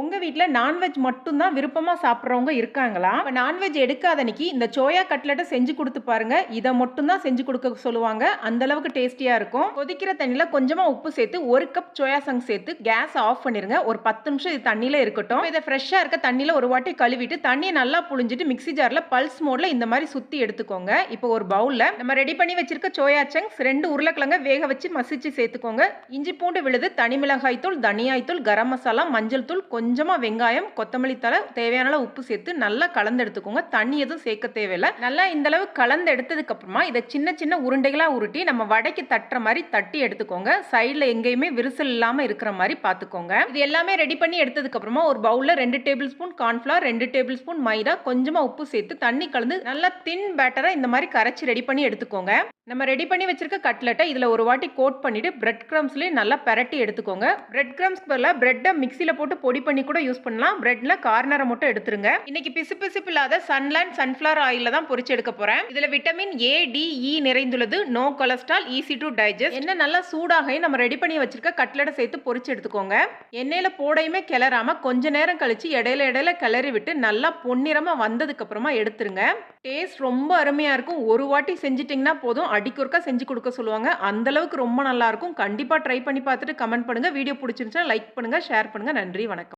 உங்கள் வீட்டில் நான்வெஜ் மட்டும்தான் விருப்பமாக சாப்பிட்றவங்க இருக்காங்களா? இப்போ நான்வெஜ் எடுக்காத இந்த சோயா கட்லெட்டை செஞ்சு கொடுத்து பாருங்க. இதை மட்டும்தான் செஞ்சு கொடுக்க சொல்லுவாங்க. அந்த அளவுக்கு டேஸ்டியாக இருக்கும். கொதிக்கிற தண்ணியில் கொஞ்சமாக உப்பு சேர்த்து ஒரு கப் சோயா சங்க் சேர்த்து கேஸ் ஆஃப் பண்ணிடுங்க ஒரு பத்து நிமிஷம் இது தண்ணியில் இருக்கட்டும். இதை ஃப்ரெஷ்ஷாக இருக்க தண்ணியில் ஒரு வாட்டி கழுவிட்டு தண்ணியை நல்லா புழிஞ்சிட்டு மிக்ஸி ஜாரில் பல்ஸ் மோடில் இந்த மாதிரி சுற்றி எடுத்துக்கோங்க. இப்போ ஒரு பவுலில் நம்ம ரெடி பண்ணி வச்சிருக்க சோயா சங்க்ஸ் ரெண்டு உருளைக்கிழங்க வேக வச்சு மசிச்சு சேர்த்துக்கோங்க. இஞ்சி பூண்டு விழுது தனி மிளகாய் தூள் தனியாய் தூள் கரம் மசாலா மஞ்சள் தூள் கொஞ்சமாக வெங்காயம் கொத்தமல்லி தலை தேவையான அளவு உப்பு சேர்த்து நல்லா கலந்து எடுத்துக்கோங்க தண்ணி எதுவும் சேர்க்க தேவையில்லை. நல்லா இந்த அளவு கலந்து எடுத்ததுக்கு அப்புறமா இதை சின்ன சின்ன உருண்டைகளாக உருட்டி நம்ம வடைக்கு தட்டுற மாதிரி தட்டி எடுத்துக்கோங்க. சைடில் எங்கேயுமே விரிசல் இல்லாமல் இருக்கிற மாதிரி பார்த்துக்கோங்க. இது எல்லாமே ரெடி பண்ணி எடுத்ததுக்கு அப்புறமா ஒரு பவுலில் ரெண்டு டேபிள் ஸ்பூன் கார்ன்ஃப்ளவர் ரெண்டு டேபிள் ஸ்பூன் மைதா கொஞ்சமாக உப்பு சேர்த்து தண்ணி கலந்து நல்லா தின் பேட்டராக இந்த மாதிரி கரைச்சி ரெடி பண்ணி எடுத்துக்கோங்க. நம்ம ரெடி பண்ணி வச்சிருக்க கட்லெட்டை இதில் ஒரு வாட்டி கோட் பண்ணிட்டு பிரெட் கிரம்ஸ்லேயே நல்லா பரட்டி எடுத்துக்கோங்க. பிரெட் கிரம்ஸ்க்கு பதிலாக பிரெட்டை மிக்சியில் போட்டு பொடி பண்ணி பண்ணி கூட யூஸ் பண்ணலாம். பிரெட்ல கார்னரை மட்டும் எடுத்துருங்க. இன்னைக்கு பிசு பிசுப்பு இல்லாத சன்லேண்ட் சன்ஃப்ளவர் ஆயில தான் பொறிச்சு எடுக்க போறேன். இதுல விட்டமின் ஏ டி இ நிறைந்துள்ளது. No cholesterol easy to digest. என்ன நல்லா சூடாக நம்ம ரெடி பண்ணி வச்சிருக்க கட்லெட்டை சேர்த்து பொறிச்சு எடுத்துக்கோங்க. எண்ணெயில போடையுமே கிளறாம கொஞ்ச நேரம் கழிச்சு இடையில இடையில கிளறி விட்டு நல்லா பொன்னிறமா வந்ததுக்கு அப்புறமா எடுத்துருங்க. டேஸ்ட் ரொம்ப அருமையா இருக்கும். ஒரு வாட்டி செஞ்சிட்டிங்கன்னா போதும். அடிக்கொருக்கா செஞ்சு கொடுக்க சொல்லுவாங்க. அந்த அளவுக்கு ரொம்ப நல்லா இருக்கும். கண்டிப்பா ட்ரை பண்ணி பார்த்துட்டு கமெண்ட் பண்ணுங்க. வீடியோ பிடிச்சிருந்துச்சா லைக் பண்ணுங்க ஷேர் பண்ணுங்க. நன்றி வணக்கம்.